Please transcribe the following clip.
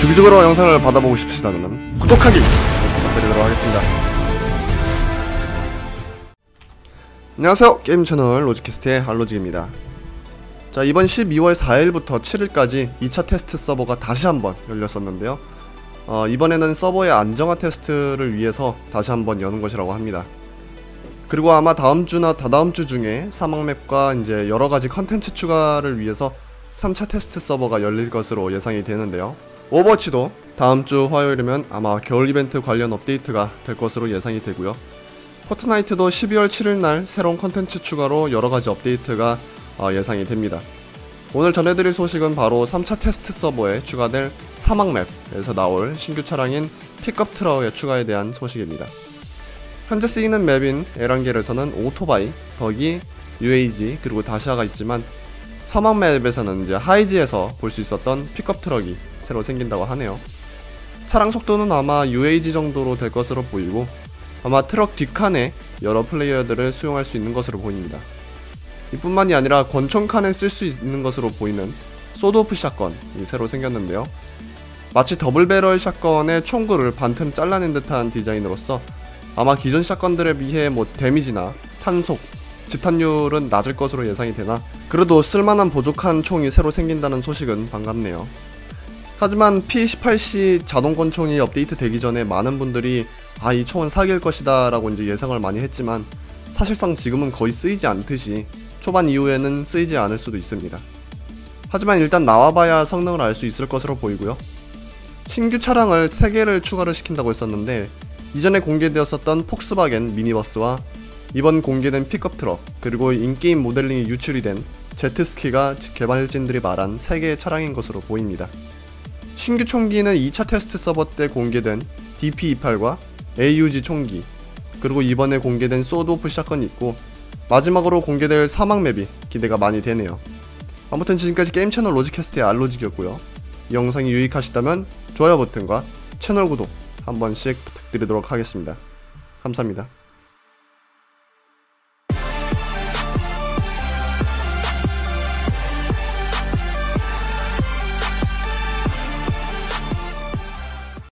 주기적으로 영상을 받아보고 싶으시다면 구독하기 부탁드리도록 하겠습니다. 안녕하세요. 게임 채널 로지캐스트의 알로직입니다. 자, 이번 12월 4일부터 7일까지 2차 테스트 서버가 다시 한번 열렸었는데요. 어, 이번에는 서버의 안정화 테스트를 위해서 다시 한번 여는 것이라고 합니다. 그리고 아마 다음 주나 다다음 주 중에 사막 맵과 이제 여러 가지 컨텐츠 추가를 위해서 3차 테스트 서버가 열릴 것으로 예상이 되는데요. 오버워치도 다음 주 화요일이면 아마 겨울 이벤트 관련 업데이트가 될 것으로 예상이 되고요. 포트나이트도 12월 7일 날 새로운 컨텐츠 추가로 여러 가지 업데이트가 어, 예상이 됩니다. 오늘 전해드릴 소식은 바로 3차 테스트 서버에 추가될 사막 맵에서 나올 신규 차량인 픽업 트럭의 추가에 대한 소식입니다. 현재 쓰이는 맵인 에란겔에서는 오토바이, 덕이, UAG 그리고 다시아가 있지만 사막 맵에서는 이제 하이지에서 볼 수 있었던 픽업 트럭이 새로 생긴다고 하네요. 차량 속도는 아마 UAG 정도로 될 것으로 보이고 아마 트럭 뒷칸에 여러 플레이어들을 수용할 수 있는 것으로 보입니다. 이뿐만이 아니라 권총칸에 쓸 수 있는 것으로 보이는 소드오프 샷건이 새로 생겼는데요. 마치 더블 배럴 샷건의 총구를 반틈 잘라낸 듯한 디자인으로서 아마 기존 샷건들에 비해 뭐 데미지나 탄속, 집탄율은 낮을 것으로 예상이 되나 그래도 쓸만한 보족한 총이 새로 생긴다는 소식은 반갑네요. 하지만 P18C 자동 권총이 업데이트 되기 전에 많은 분들이 아 이 총은 사기일 것이다 라고 이제 예상을 많이 했지만 사실상 지금은 거의 쓰이지 않듯이 초반 이후에는 쓰이지 않을 수도 있습니다. 하지만 일단 나와봐야 성능을 알 수 있을 것으로 보이고요. 신규 차량을 3개를 추가를 시킨다고 했었는데 이전에 공개되었었던 폭스바겐 미니버스와 이번 공개된 픽업 트럭 그리고 인게임 모델링이 유출이 된 제트스키가 개발진들이 말한 3개의 차량인 것으로 보입니다. 신규 총기는 2차 테스트 서버 때 공개된 DP28과 AUG 총기 그리고 이번에 공개된 소드 오프 샷건이 있고 마지막으로 공개될 사막 맵이 기대가 많이 되네요. 아무튼 지금까지 게임 채널 로지캐스트의 알로직이었고요. 이 영상이 유익하시다면 좋아요 버튼과 채널 구독 한 번씩 부탁드리도록 하겠습니다. 감사합니다.